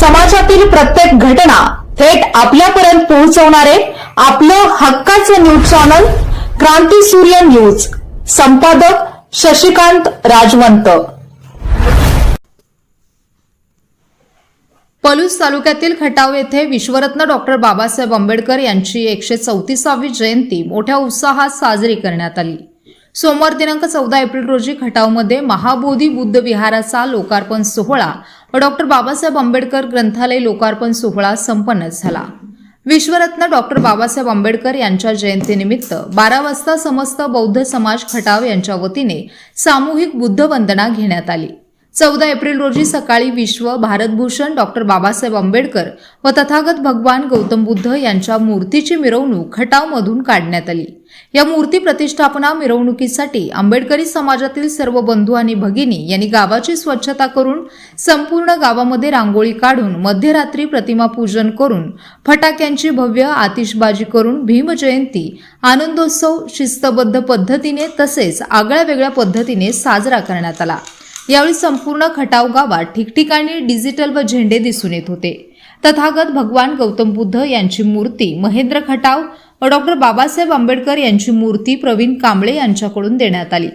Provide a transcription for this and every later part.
समाजातील प्रत्येक घटना थेट आपल्यापर्यंत पोहोचवणारे आपलं हक्काचं न्यूज चॅनल क्रांती सूर्य न्यूज. संपादक शशिकांत राजवंत. पलूस तालुक्यातील खटाव येथे विश्वरत्न डॉक्टर बाबासाहेब आंबेडकर यांची एकशे चौतीसावी जयंती मोठ्या उत्साहात साजरी करण्यात आली. सोमवार दिनांक चौदा एप्रिल रोजी खटावमध्ये महाबोधी बुद्ध विहाराचा लोकार्पण सोहळा. व डॉक्टर बाबासाहेब आंबेडकर ग्रंथालय लोकार्पण सोहळा संपन्न झाला. विश्वरत्न डॉक्टर बाबासाहेब आंबेडकर यांच्या जयंतीनिमित्त बारा वाजता समस्त बौद्ध समाज खटाव यांच्या वतीने सामूहिक बुद्ध वंदना घेण्यात आली. चौदा एप्रिल रोजी सकाळी विश्व भारतभूषण डॉक्टर बाबासाहेब आंबेडकर व तथागत भगवान गौतम बुद्ध यांच्या मूर्तीची मिरवणूक खटावमधून काढण्यात आली. या मूर्ती प्रतिष्ठापना मिरवणुकीसाठी आंबेडकरी समाजातील सर्व बंधू आणि भगिनी यांनी गावाची स्वच्छता करून संपूर्ण गावामध्ये रांगोळी काढून मध्यरात्री प्रतिमा पूजन करून फटाक्यांची भव्य आतिषबाजी करून भीमजयंती आनंदोत्सव शिस्तबद्ध पद्धतीने तसेच आगळ्या वेगळ्या पद्धतीने साजरा करण्यात आला. यावेळी संपूर्ण खटाव गावात ठिकठिकाणी डिजिटल व झेंडे दिसून येत होते. तथागत भगवान गौतम बुद्ध यांची मूर्ती महेंद्र खटाव व डॉक्टर बाबासाहेब आंबेडकर यांची मूर्ती प्रवीण कांबळे यांच्याकडून देण्यात आली.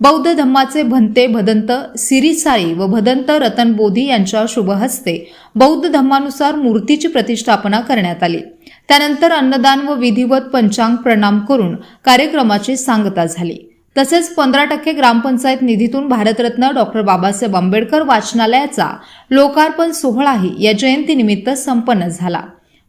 बौद्ध धम्माचे भंते भदंत सिरीसाळी व भदंत रतन बोधी यांच्या शुभहस्ते बौद्ध धम्मानुसार मूर्तीची प्रतिष्ठापना करण्यात आली. त्यानंतर अन्नदान व विधिवत पंचांग प्रणाम करून कार्यक्रमाची सांगता झाली. तसेच पंधरा टक्के ग्रामपंचायत निधीतून भारतरत्न डॉक्टर बाबासाहेब आंबेडकर वाचनालयाचा लोकार्पण सोहळाही या जयंतीनिमित्त संपन्न झाला.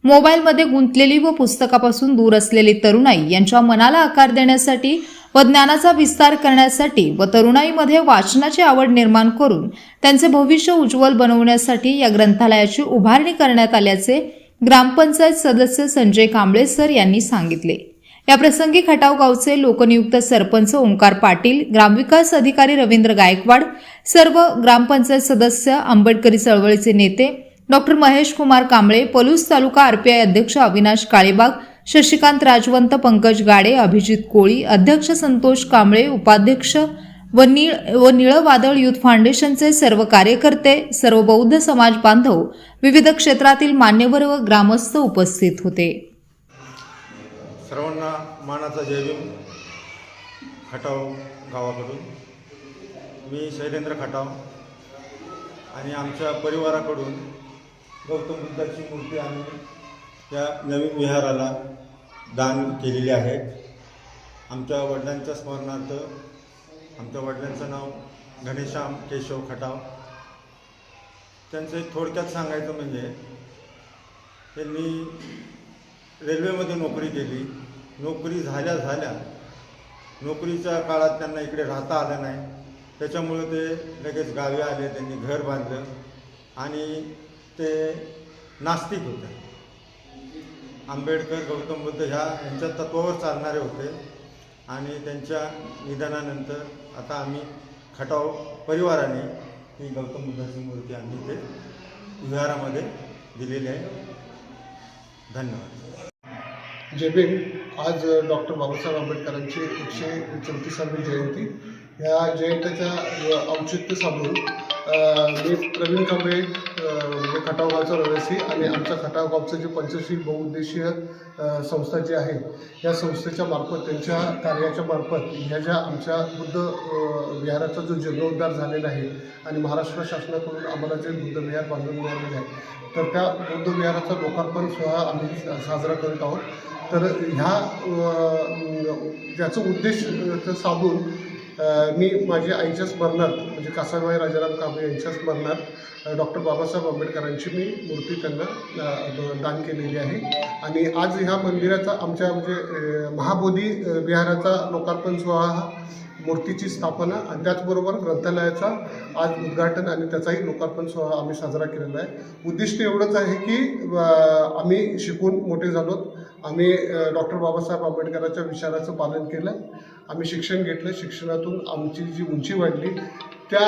मोबाईलमध्ये गुंतलेली व पुस्तकापासून दूर असलेली तरुणाई यांच्या मनाला आकार देण्यासाठी व ज्ञानाचा विस्तार करण्यासाठी व तरुणाईमध्ये वाचनाची आवड निर्माण करून त्यांचे भविष्य उज्ज्वल बनवण्यासाठी या ग्रंथालयाची उभारणी करण्यात आल्याचे ग्रामपंचायत सदस्य संजय कांबळे सर यांनी सांगितले. या प्रसंगी खटाव गावचे लोकनियुक्त सरपंच ओंकार पाटील ग्रामविकास अधिकारी रवींद्र गायकवाड सर्व ग्रामपंचायत सदस्य आंबेडकरी चळवळीचे नेते डॉक्टर महेश कुमार कांबळे पलूस तालुका आरपीआय अध्यक्ष अविनाश काळेबाग शशिकांत राजवंत पंकज गाडे अभिजित कोळी अध्यक्ष संतोष कांबळे उपाध्यक्ष व निळ व निळं वादळ युथ फाउंडेशनचे सर्व कार्यकर्ते सर्व बौद्ध समाज बांधव विविध क्षेत्रातील मान्यवर व ग्रामस्थ उपस्थित होते. सर्वांना मानाचा जयभीम खटाव गावाकडून. मी शैलेंद्र खटाव आणि आमच्या परिवाराकडून गौतम बुद्धाची मूर्ती आम्ही त्या नवीन विहाराला दान केलेली आहे आमच्या वडिलांच्या स्मरणार्थ आमच्या वडिलांचं नाव गणेशाम केशव खटाव. त्यांचं थोडक्यात सांगायचं म्हणजे त्यांनी रेल्वेमध्ये नोकरी केली. नोकरी झाल्या झाल्या नोकरीच्या काळात त्यांना इकडे राहता आलं नाही. त्याच्यामुळे ते लगेच गावी आले त्यांनी घर बांधलं आणि ते नास्तिक होते. आंबेडकर गौतम बुद्ध ह्या यांच्या तत्वावर चालणारे होते आणि त्यांच्या निधनानंतर आता आम्ही खटाव परिवाराने ही गौतम बुद्धाची मूर्ती आम्ही ते विहारामध्ये दिलेली आहे. धन्यवाद. जय भीम. आज डॉक्टर बाबासाहेब आंबेडकरांची एकशे चौतीसावी जयंती. ह्या जयंतच्या औचित्य साधून मी प्रवीण कांबळे म्हणजे खटाव गावचा रहिवासी आणि आमच्या खटाव गावचं जे पंचशील बहुउद्देशीय संस्था जी आहे या संस्थेच्या मार्फत त्यांच्या कार्याच्या मार्फत ह्या ज्या आमच्या बुद्ध विहाराचा जो जीर्णोद्धार झालेला आहे आणि महाराष्ट्र शासनाकडून आम्हाला जे बुद्ध विहार बांधून मिळालेलं आहे तर त्या बुद्धविहाराचा लोकार्पण सोहळा आम्ही साजरा करत आहोत. तर ह्या ज्याचं उद्देश साधून मी माझ्या आईच्या स्मरणार्थ म्हणजे कासाबाई राजाराम कांबळे यांच्या स्मरणार्थ डॉक्टर बाबासाहेब आंबेडकरांची मी मूर्ती त्यांना द- दान केलेली आहे. आणि आज ह्या मंदिराचा आमच्या म्हणजे महाबोधी विहाराचा लोकार्पण सोहळा हा मूर्तीची स्थापना आणि त्याचबरोबर ग्रंथालयाचा आज उद्घाटन आणि त्याचाही लोकार्पण सोहळा आम्ही साजरा केलेला आहे. उद्दिष्ट एवढंच आहे की आम्ही शिकून मोठे झालो. आम्ही डॉक्टर बाबासाहेब आंबेडकरांच्या विचाराचं पालन केलं. आम्ही शिक्षण घेतलं. शिक्षणातून आमची जी उंची वाढली त्या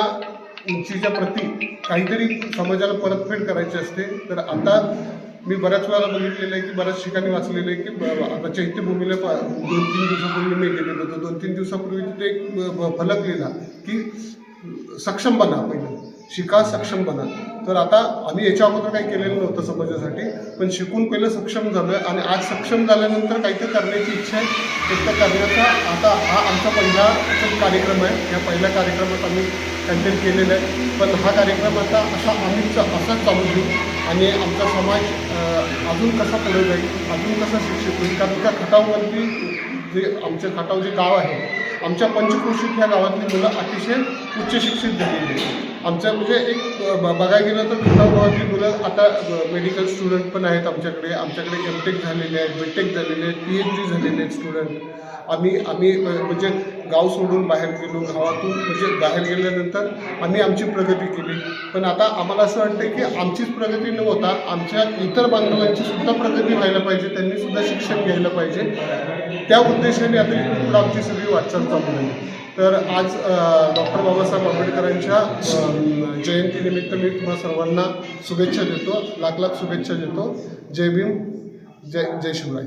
उंचीच्या प्रती काहीतरी समाजाला परतफेड करायची असते. तर आता मी बऱ्याच वेळा बघितलेलं आहे की बऱ्याच ठिकाणी वाचलेलं आहे की ब- आता चैत्यभूमीला पा- दोन तीन दिवसापूर्वी मी गेलेलो होतो. दोन तीन दिवसापूर्वी तिथे एक फलक लिहिला की सक्षम बना पहिलं. शिका सक्षम बना तर आता आम्ही याच्या अगोदर काही केलेलं नव्हतं समाजासाठी पण शिकून पहिलं सक्षम झालं आणि आज सक्षम झाल्यानंतर काहीतरी करण्याची इच्छा आहे. एकतर करण्याचा आता हा आमचा पहिला कार्यक्रम आहे या पहिल्या कार्यक्रमात आम्ही कंटेंट केलेलं आहे. पण हा कार्यक्रम आता असा आम्हीच असाच चालू घेऊ आणि आमचा समाज अजून कसा पुढे जाईल अजून कसा शिक्षित होईल? कारण त्या खटावरती जे आमचे खटाव जे गाव आहे आमच्या पंचक्रोशीत ह्या गावातली मुलं अतिशय उच्च शिक्षित झालेली आहेत. आमच्या म्हणजे एक ब- बघायला गेलं तर दुसऱ्या गावातली मुलं आता मेडिकल स्टुडंट पण आहेत आमच्याकडे. आमच्याकडे एम टेक झालेले आहेत बी टेक झालेले आहेत पी एच डी झालेले आहेत स्टुडंट आम्ही आम्ही म्हणजे गाव सोडून बाहेर गेलो गावातून म्हणजे बाहेर गेल्यानंतर आम्ही आमची प्रगती केली. पण आता आम्हाला असं वाटतं की आमचीच प्रगती न होता आमच्या इतर बांधवांची सुद्धा प्रगती व्हायला पाहिजे त्यांनी सुद्धा शिक्षण घ्यायला पाहिजे. त्या उद्देशाने आता पुढं आमची सगळी वाटचाल चालू आहे तर आज डॉक्टर बाबासाहेब आंबेडकरांच्या जयंतीनिमित्त मी तुम्हा सर्वांना शुभेच्छा देतो लाख लाख शुभेच्छा देतो. जय भीम जय जय शिवराय.